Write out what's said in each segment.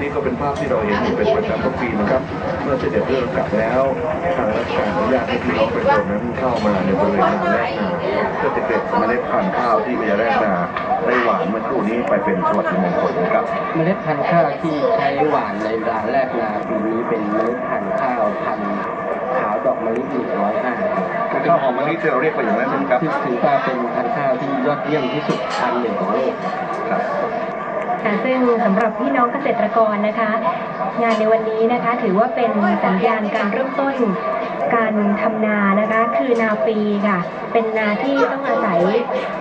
นี่ก็เป็นภาพที่เราเห็นอยู่เป็นประจำทุกปีนะครับ เมื่อเสด็จเรื่องกลับแล้วทางราชการอนุญาตให้พี่น้องประชาชนนั้นเข้ามาในบริเวณนาแรกนาเพื่อจะเก็บเมล็ดพันธุ์ข้าวที่พญาแรกนาได้หวานเมื่อครู่นี้ไปเป็นสวัสดิมงคลนะครับ เมล็ดพันธุ์ข้าวที่ใช้หว่านในราแรกนาปีนี้เป็นเมล็ดพันธุ์ข้าวพันธุ์ขาวดอกมะลิหนึ่งร้อยห้าข้าวหอมมะลิที่เราเรียกว่าอย่างนั้นนะครับที่ถือว่าเป็นพันธุ์ข้าวที่ยอดเยี่ยมที่สุดพันธุ์หนึ่งของโลกครับ ค่ะซึ่งสำหรับพี่น้องเกษตรกรนะคะ งานในวันนี้นะคะถือว่าเป็นสัญญาณการเริ่มต้นการทำนานะคะ คือนาปีค่ะ เป็นนาที่ต้องอาศัย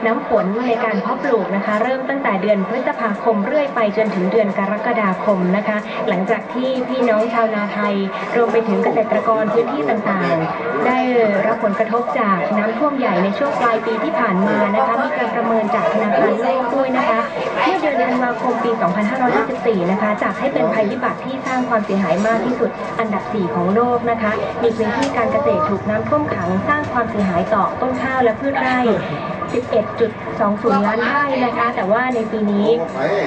น้ำฝนในการเพาะปลูกนะคะ เริ่มตั้งแต่เดือนพฤษภาคมเรื่อยไปจนถึงเดือนกรกฎาคมนะคะ หลังจากที่พี่น้องชาวนาไทย รวมไปถึงเกษตรกรพื้นที่ต่างๆ ได้รับผลกระทบจากน้ำท่วมใหญ่ในช่วงปลายปีที่ผ่านมานะคะมีการประเมินจากธนาคารโลกด้วยนะคะ ดือนธันวาคมปี 2554 นะคะจัดให้เป็นภัยพิบัติที่สร้างความเสียหายมากที่สุดอันดับ 4 ของโลกนะคะ มีพื้นที่การเกษตรถูกน้ำท่วมขังสร้างความเสียหายต่อต้นข้าวและพืชไร่ 11.20 ล้านไร่นะคะ แต่ว่าในปีนี้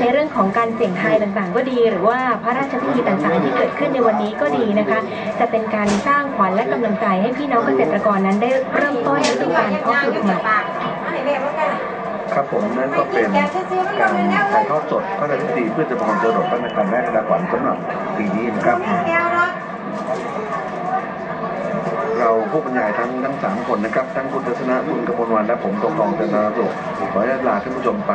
ในเรื่องของการเสี่ยงทายต่างๆ ก็ดี หรือว่าพระราชพิธีต่างๆ ที่เกิดขึ้นในวันนี้ก็ดีนะคะ จะเป็นการสร้างขวัญและกำลังใจให้พี่น้องเกษตรกรนั้นได้เริ่มต้นฤดูกาลเพาะปลูกใหม่ครับผมนั่นก็เป็นการ ทอดสดพระราชพิธีเพื่อจะพรเจรดพระนครแรกกระดาขวัญสำหรับปีนี้นะครับ เราผู้บรรยายทั้งทั้งสามคนนะครับ ทั้งคุณทัศนะคุณกมลวันและผมตรงกองจันทราสุขขออนุญาตลาท่านผู้ชมไป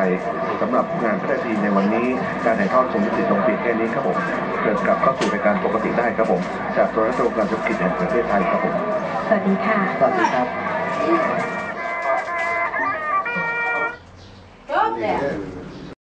สำหรับงานพระราชพิธีในวันนี้การถ่ายทอดสมติดลงปีแค่นี้ครับผมเกิดกลับเข้าสู่รายการปกติได้ครับผม จากโทรทัศน์การธุรกิจแห่งประเทศไทยครับผมสวัสดีค่ะสวัสดีครับ